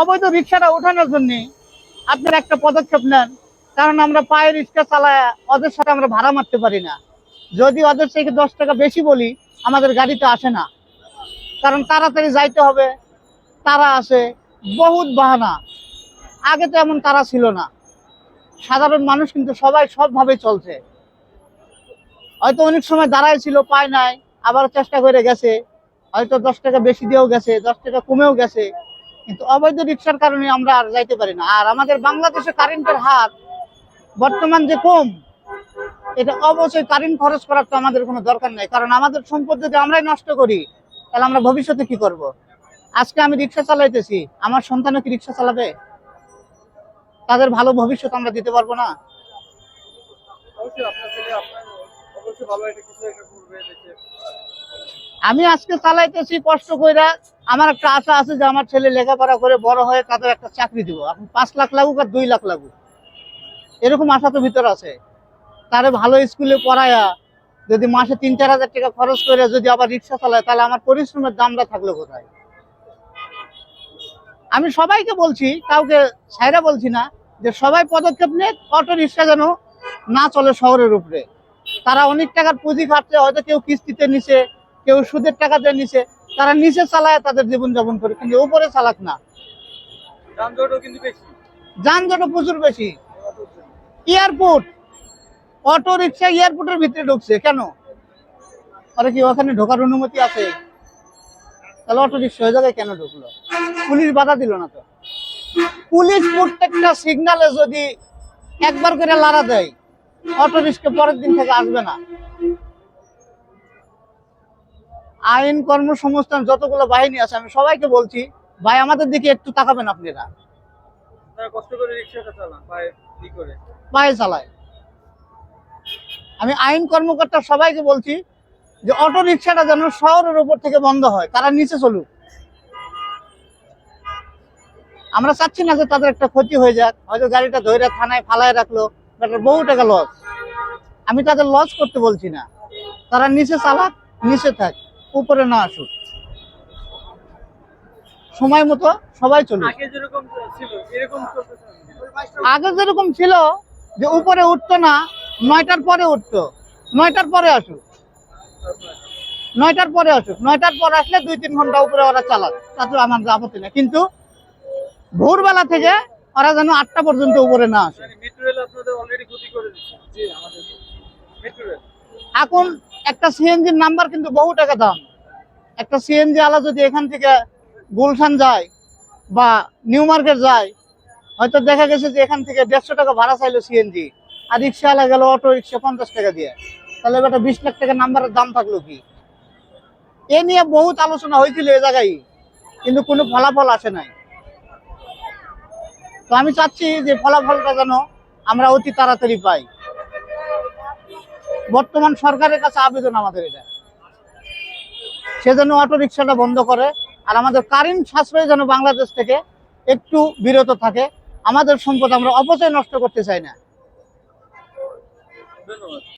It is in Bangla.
অবৈধ রিক্সাটা ওঠানোর জন্য আপনারা একটা পদক্ষেপ নেন। কারণ আমরা পায়ে রিক্সা চালায় ওদের সাথে আমরা ভাড়া মারতে পারি না। যদি ওদের থেকে দশ টাকা বেশি বলি, আমাদের গাড়িতে আসে না। কারণ তাড়াতাড়ি যাইতে হবে, তারা আসে, বহুত বাহানা। আগে তো এমন তারা ছিল না। সাধারণ মানুষ কিন্তু সবাই সবভাবে চলছে। হয়তো অনেক সময় দাঁড়ায় ছিল, পায় নাই, আবার চেষ্টা করে গেছে। হয়তো দশ টাকা বেশি দিয়েও গেছে, দশ টাকা কমেও গেছে। কিন্তু অবৈধ রিক্সার কারণে আমরা আর যাইতে পারি না। আর আমাদের বাংলাদেশে কারেন্টের হার বর্তমান যে কম, এটা অবশ্যই কারেন্ট খরচ করার তো আমাদের কোনো দরকার নেই। কারণ আমাদের সম্পদ যদি আমরাই নষ্ট করি, তাহলে আমরা ভবিষ্যতে কি করব। আজকে আমি রিক্সা চালাইতেছি, আমার সন্তানও কি রিক্সা চালাবে? তাদের ভালো ভবিষ্যৎ আমরা দিতে পারব না। আমি আজকে চালাইতেছি কষ্ট কইরা আমার একটা আশা আছে যে আমার ছেলে লেখাপড়া করে বড় হয়ে তাদের একটা চাকরি দিব। এখন পাঁচ লাখ লাগুক আর দুই লাখ লাগুক। এরকম আশা তো ভিতর আছে। তারে ভালো স্কুলে পড়ায়া, যদি মাসে তিন চার হাজার টাকা খরচ করে যদি আবার রিক্সা চালায়, তাহলে আমার পরিশ্রমের দামটা থাকল কোথায়? আমি সবাইকে বলছি, কাউকে সাইরা বলছি না, যে সবাই পদক্ষেপ নিয়ে অটো রিক্সা যেন না চলে শহরের উপরে। তারা অনেক টাকার পুঁজি খাটছে, হয়তো কেউ কিস্তিতে নিছে কেউ সুদের টাকাতে নিছে তারা নিচে চালায় তাদের জীবনযাপন করে কিন্তু উপরে চালাক না। যানজটও যানজটও প্রচুর বেশি। এয়ারপোর্ট অটো রিক্সা এয়ারপোর্টের ভিতরে ঢুকছে কেন? আরে কি ওখানে ঢোকার অনুমতি আছে? তাহলে অটো রিক্সা ওই জায়গায় কেন ঢুকলো? পুলিশ বাধা দিল না তো। পুলিশ প্রত্যেকটা সিগনালে যদি একবার করে লাড়া দেয় অটো রিক্সা পরের দিন থেকে আসবে না। আইন কর্মসংস্থান যতগুলো বাহিনী আছে আমি সবাইকে বলছি ভাই আমাদের দিকে একটু তাকাবেন আপনারা। পায়ে চালায়। আমি আইন কর্মকর্তা সবাইকে বলছি যে অটো রিক্সাটা যেন শহরের উপর থেকে বন্ধ হয় তারা নিচে চলুক। আমরা চাচ্ছি না যে তাদের একটা ক্ষতি হয়ে যাক হয়তো গাড়িটা ধরে থানায় ফালায় রাখল তাদের বহু টাকা লস। আমি তাদের লস করতে বলছি না। তারা নিচে চালাক নিচে থাক। উপরে না আসুক। সময় মতো সবাই চলুক। আগে যেরকম ছিল যে উপরে উঠতো না নয়টার পরে উঠতো নয়টার পরে আসুক। নয়টার পরে আসুক নয়টার পর আসলে দুই তিন ঘণ্টা উপরে ওরা চালাক। তাতে আমার আপত্তি না কিন্তু ভোরবেলা থেকে ওরা যেন আটটা পর্যন্ত উপরে না আসে। মানে এখন একটা সিএনজির নাম্বার কিন্তু বহু টাকা দাম। একটা সিএনজি আলা যদি এখান থেকে গুলশান যায় বা নিউ মার্কেট যায়, হয়তো দেখা গেছে যে এখান থেকে দেড়শো টাকা ভাড়া চাইলো সিএনজি আর রিক্সা আলা গেল অটো রিক্সা পঞ্চাশ টাকা দিয়ে। তাহলে বেটা বিশ লাখ টাকা নাম্বারের দাম থাকল কি? এ নিয়ে বহুত আলোচনা হয়েছিল এ জায়গায়, কিন্তু কোনো ফলাফল আসে নাই। তো আমি চাচ্ছি যে ফলাফলটা যেন আমরা অতি তাড়াতাড়ি পাই। বর্তমান সরকারের কাছে আবেদন আমাদের এটা। সেজন্য অটো রিক্সাটা বন্ধ করে। আর আমাদের কারেন্ট সাশ্রয় যেন বাংলাদেশ থেকে একটু বিরত থাকে, আমাদের সম্পদ আমরা অপচয় নষ্ট করতে চাই না। ধন্যবাদ।